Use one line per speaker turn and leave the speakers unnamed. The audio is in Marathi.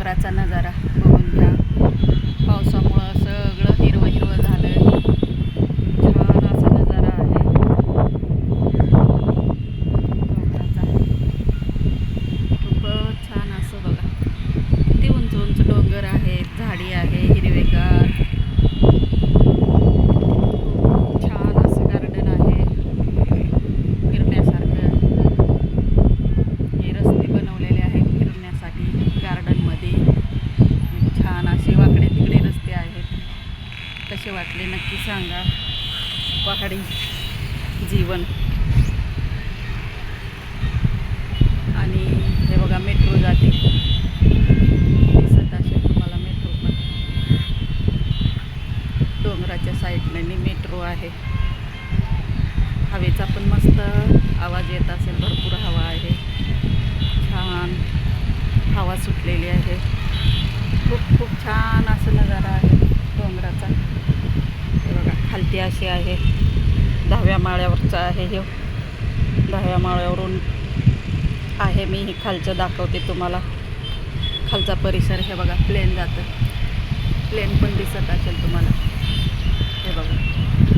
डोंगराचा नजारा. असे वाटले. नक्की सांगा. पहाडी जीवन. आणि हे बघा मेट्रो जाते. दिसत असेल तुम्हाला मेट्रो पण. डोंगराच्या साईडने मेट्रो आहे. हवेचा पण मस्त आवाज येत असेल. भरपूर हवा आहे. छान. हवा सुटलेली आहे. खूप खूप छान असं नजारा अशी आहे. दहाव्या माळ्यावरचं आहे हे. दहाव्या माळ्यावरून आहे मी. ही खालचं दाखवते तुम्हाला. खालचा परिसर हे बघा. प्लेन जातं. प्लेन पण दिसत असेल तुम्हाला. हे बघा.